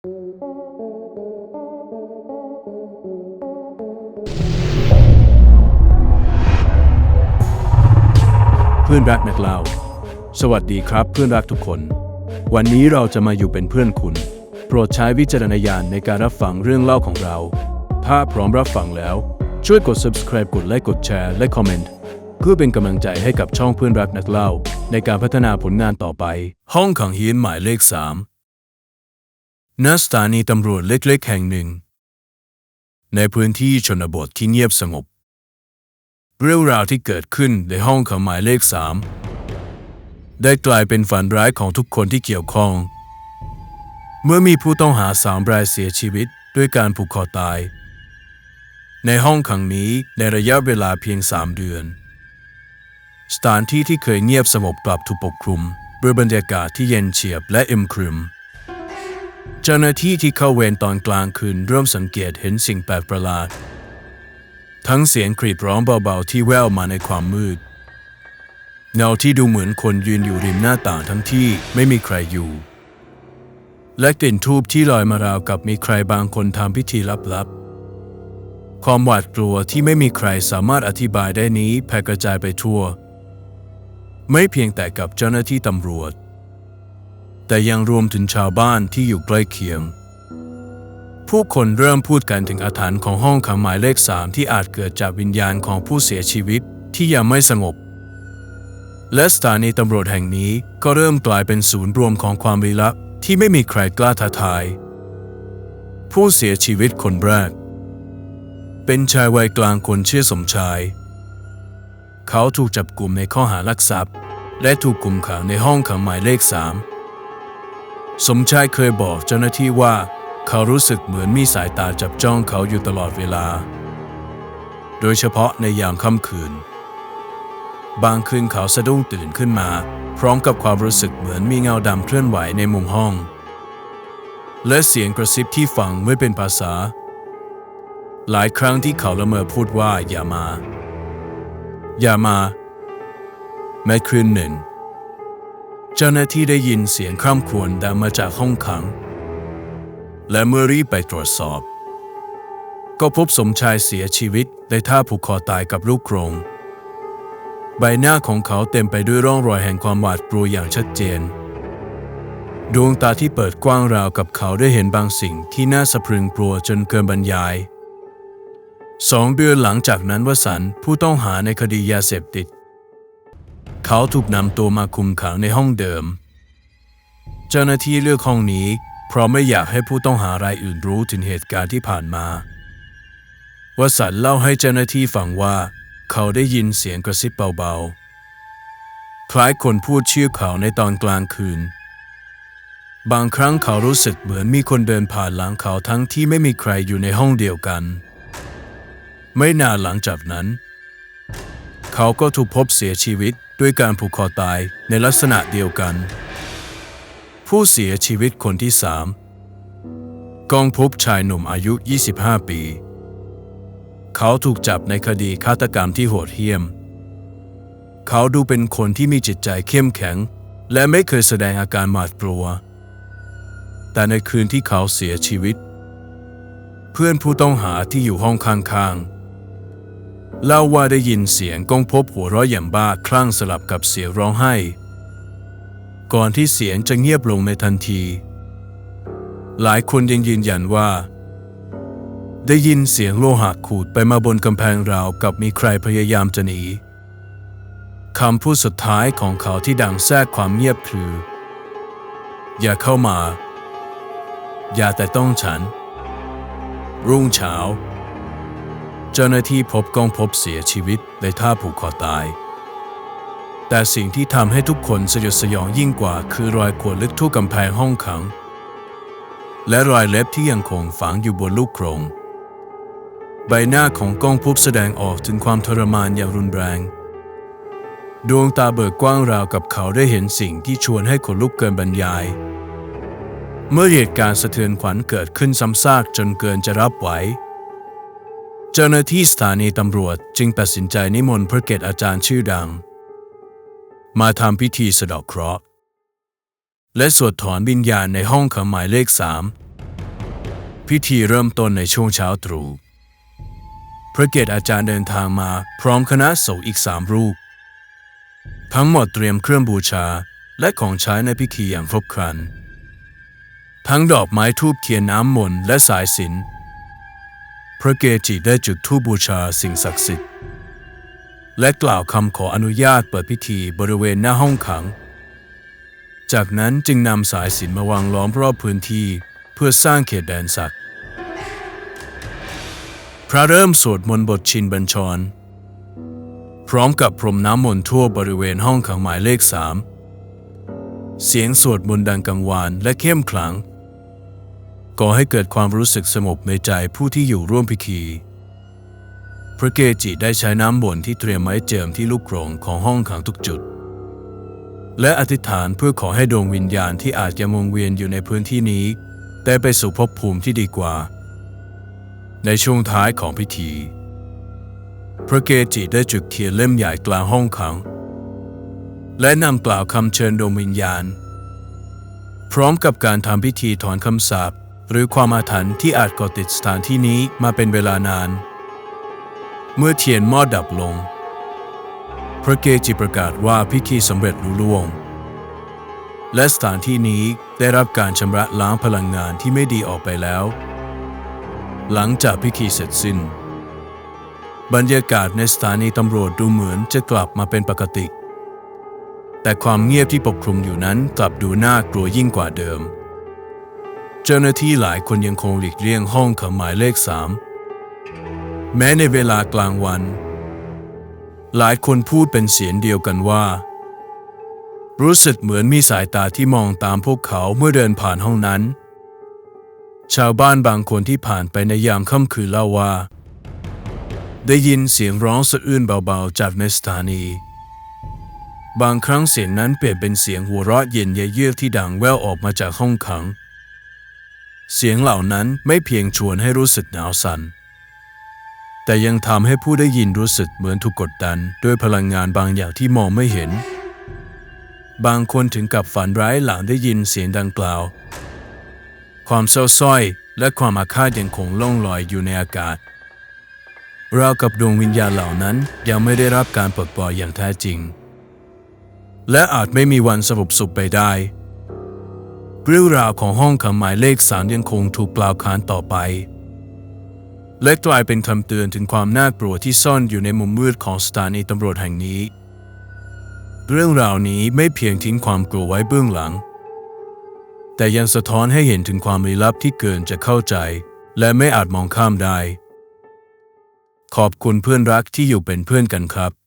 เพื่อนรักนักเล่าสวัสดีครับเพื่อนรักทุกคน วันนี้เราจะมาอยู่เป็นเพื่อนคุณ โปรดใช้วิจารณญาณในการรับฟังเรื่องเล่าของเรา ถ้าพร้อมรับฟังแล้ว ช่วยกด subscribe กดไลค์กดแชร์และคอมเมนต์เพื่อเป็นกำลังใจให้กับช่องเพื่อนรักนักเล่า ในการพัฒนาผลงานต่อไป ห้องขังฮีนหมายเลข 3 ณสถานีตำรวจเล็กๆแห่งหนึ่ง ในพื้นที่ชนบทที่เงียบสงบ เรื่องราวที่เกิดขึ้นในห้องขังหมายเลข3ได้กลายเป็นฝันร้ายของทุกคนที่เกี่ยวข้อง เมื่อมีผู้ต้องหาสามรายเสียชีวิตด้วยการผูกคอตาย ในห้องขังนี้ในระยะเวลาเพียงสามเดือน สถานที่ที่เคยเงียบสงบกลับถูกปกคลุมด้วยบรรยากาศที่เย็นเฉียบและเอ็มครึม เจ้าหน้าที่ที่เข้าเวรตอนกลางคืนเริ่มสังเกตเห็นสิ่งแปลกประหลาด ทั้งเสียงกรีดร้องเบาๆที่แว่วมาในความมืด เงาที่ดูเหมือนคนยืนอยู่ริมหน้าต่างทั้งที่ไม่มีใครอยู่ และกลิ่นทูบที่ลอยมาราวกับมีใครบางคนทำพิธีลับๆ ความหวาดกลัวที่ไม่มีใครสามารถอธิบายได้นี้แผ่กระจายไปทั่ว ไม่เพียงแต่กับเจ้าหน้าที่ตำรวจ แต่ยังรวมถึงชาวบ้านที่อยู่ใกล้เคียง ผู้คนเริ่มพูดกันถึงอาถรรพ์ของห้องขังหมายเลขสามที่อาจเกิดจากวิญญาณของผู้เสียชีวิตที่ยังไม่สงบ และสถานีตำรวจแห่งนี้ก็เริ่มกลายเป็นศูนย์รวมของความลี้ลับที่ไม่มีใครกล้าท้าทาย ผู้เสียชีวิตคนแรก เป็นชายวัยกลางคนชื่อสมชาย เขาถูกจับกลุ่มในข้อหาลักทรัพย์ และถูกคุมขังในห้องขังหมายเลขสาม สมชายเคยบอกเจ้าหน้าที่ว่า เขารู้สึกเหมือนมีสายตาจับจ้องเขาอยู่ตลอดเวลา โดยเฉพาะในยามค่ำคืน บางคืนเขาสะดุ้งตื่นขึ้นมา พร้อมกับความรู้สึกเหมือนมีเงาดำเคลื่อนไหวในมุมห้อง และเสียงกระซิบที่ฟังไม่เป็นภาษา หลายครั้งที่เขาละเมอพูดว่าอย่ามา อย่ามาแม้คืนหนึ่ง เจ้าหน้าที่ได้ยินเสียงคร่ำครวญดังมาจากห้องขัง และเมื่อรีบไปตรวจสอบ ก็พบสมชายเสียชีวิตในท่าผูกคอตายกับลูกกรงใบหน้าของเขาเต็มไปด้วยร่องรอยแห่งความหวาดกลัวอย่างชัดเจน ดวงตาที่เปิดกว้างราวกับเขาได้เห็นบางสิ่งที่น่าสะพรึงกลัวจนเกินบรรยายสองเดือนหลังจากนั้นวสันผู้ต้องหาในคดียาเสพติด เขาถูกนำตัวมาคุมขังในห้องเดิม เจ้าหน้าที่เลือกห้องนี้ เพราะไม่อยากให้ผู้ต้องหารายอื่นรู้ถึงเหตุการณ์ที่ผ่านมาวสันเล่าให้เจ้าหน้าที่ฟังว่า เขาได้ยินเสียงกระซิบเบาๆ คล้ายคนพูดชื่อเขาในตอนกลางคืน บางครั้งเขารู้สึกเหมือนมีคนเดินผ่านหลังเขาทั้งที่ไม่มีใครอยู่ในห้องเดียวกัน ไม่นานหลังจากนั้น เขาก็ถูกพบเสียชีวิต ด้วยการผูกคอตายในลักษณะเดียวกัน ผู้เสียชีวิตคนที่สามกองพบชายหนุ่มอายุ 25 ปี เขาถูกจับในคดีฆาตกรรมที่โหดเหี้ยม เขาดูเป็นคนที่มีจิตใจเข้มแข็ง และไม่เคยแสดงอาการหวาดกลัว แต่ในคืนที่เขาเสียชีวิต เพื่อนผู้ต้องหาที่อยู่ห้องข้างๆ เล่าว่าได้ยินเสียงก้องพบหัวเราะอย่างบ้าคลั่งสลับกับเสียงร้องไห้ ก่อนที่เสียงจะเงียบลงในทันที หลายคนยังยืนยันว่า ได้ยินเสียงโลหะขูดไปมาบนกำแพงราวกับมีใครพยายามจะหนีคำพูดสุดท้ายของเขาที่ดังแทรกความเงียบคือ อย่าเข้ามา อย่าแต่ต้องฉัน รุ่งเช้า จ้าหน้าที่พบกองพบเสียชีวิตในท่าผูกคอตาย แต่สิ่งที่ทำให้ทุกคนสยดสยองยิ่งกว่า คือรอยขวดลึกทั่วกำแพงห้องขัง และรอยเล็บที่ยังคงฝังอยู่บนลูกกรงใบหน้าของกองพบแสดงออกถึงความทรมานอย่างรุนแรง ดวงตาเบิกกว้างราวกับเขาได้เห็นสิ่งที่ชวนให้ขนลุกเกินบรรยาย เมื่อเหตุการณ์สะเทือนขวัญเกิดขึ้นซ้ำซากจนเกินจะรับไหว จ้าหน้าที่สถานีตำรวจจึงตัดสินใจนิมนต์พระเกตอาจารย์ชื่อดัง มาทำพิธีสะเดอกเคราะห์ และสวดถอนวิญญาณในห้องขังหมายเลขสามพิธีเริ่มต้นในช่วงเช้าตรู่พระเกศอาจารย์เดินทางมาพร้อมคณะสงฆ์อีกสามรูป ทั้งหมดเตรียมเครื่องบูชาและของใช้ในพิธีอย่างครบครัน ทั้งดอกไม้ทูบเทียนน้ำมนต์และสายสิญจน พระเกจิได้จุดธูปบูชาสิ่งศักดิ์สิทธิ์ และกล่าวคำขออนุญาตเปิดพิธีบริเวณหน้าห้องขัง จากนั้นจึงนำสายสินมาวางล้อมรอบพื้นที่เพื่อสร้างเขตแดนศักดิ์พระเริ่มสวดมนต์บทชินบัญชร พร้อมกับพรมน้ำมนต์ทั่วบริเวณห้องขังหมายเลขสามเสียงสวดมนต์ดังกังวานและเข้มขลัง ก่อให้เกิดความรู้สึกสงบในใจผู้ที่อยู่ร่วมพิธี พระเกจิได้ใช้น้ำบ่นที่เตรียมไว้เจิมที่ลูกกรงของห้องขังทุกจุด และอธิษฐานเพื่อขอให้ดวงวิญญาณที่อาจจะวงเวียนอยู่ในพื้นที่นี้ ได้ไปสู่ภพภูมิที่ดีกว่า ในช่วงท้ายของพิธี พระเกจิได้จุดเทียนเล่มใหญ่กลางห้องขัง และนำกล่าวคำเชิญดวงวิญญาณ พร้อมกับการทำพิธีถอนคำสาป หรือความอาถรรพ์ที่อาจก่อติดสถานที่นี้มาเป็นเวลานาน เมื่อเทียนมอดดับลง พระเกจิประกาศว่าพิธีสำเร็จลุล่วง และสถานที่นี้ได้รับการชำระล้างพลังงานที่ไม่ดีออกไปแล้ว หลังจากพิธีเสร็จสิ้น บรรยากาศในสถานีตำรวจดูเหมือนจะกลับมาเป็นปกติ แต่ความเงียบที่ปกคลุมอยู่นั้นกลับดูน่ากลัวยิ่งกว่าเดิม เจ้าหน้าที่หลายคนยังคงหลีกเลี่ยงห้องขังหมายเลขสามแม้ในเวลากลางวัน หลายคนพูดเป็นเสียงเดียวกันว่า รู้สึกเหมือนมีสายตาที่มองตามพวกเขาเมื่อเดินผ่านห้องนั้น ชาวบ้านบางคนที่ผ่านไปในยามค่ำคืนเล่าว่า ได้ยินเสียงร้องสะอื้นเบาๆจากในสถานี บางครั้งเสียงนั้นเปลี่ยนเป็นเสียงหัวเราะเย็นเยือกที่ดังแว่วออกมาจากห้องขัง เสียงเหล่านั้นไม่เพียงชวนให้รู้สึกหนาวสั่น แต่ยังทำให้ผู้ได้ยินรู้สึกเหมือนถูกกดดันด้วยพลังงานบางอย่างที่มองไม่เห็น บางคนถึงกับฝันร้ายหลังได้ยินเสียงดังกล่าว ความเศร้าสร้อยและความอาฆาตยังคงล่องลอยอยู่ในอากาศราวกับดวงวิญญาณเหล่านั้นยังไม่ได้รับการปลดปล่อยอย่างแท้จริง และอาจไม่มีวันสงบสุขไปได้ เรื่องราวของห้องขังหมายเลขสามยังคงถูกกล่าวขานต่อไป และกลายเป็นคำเตือนถึงความน่ากลัวที่ซ่อนอยู่ในมุมมืดของสถานีตำรวจแห่งนี้ เรื่องราวนี้ไม่เพียงทิ้งความกลัวไว้เบื้องหลัง แต่ยังสะท้อนให้เห็นถึงความลี้ลับที่เกินจะเข้าใจ และไม่อาจมองข้ามได้ ขอบคุณเพื่อนรักที่อยู่เป็นเพื่อนกันครับ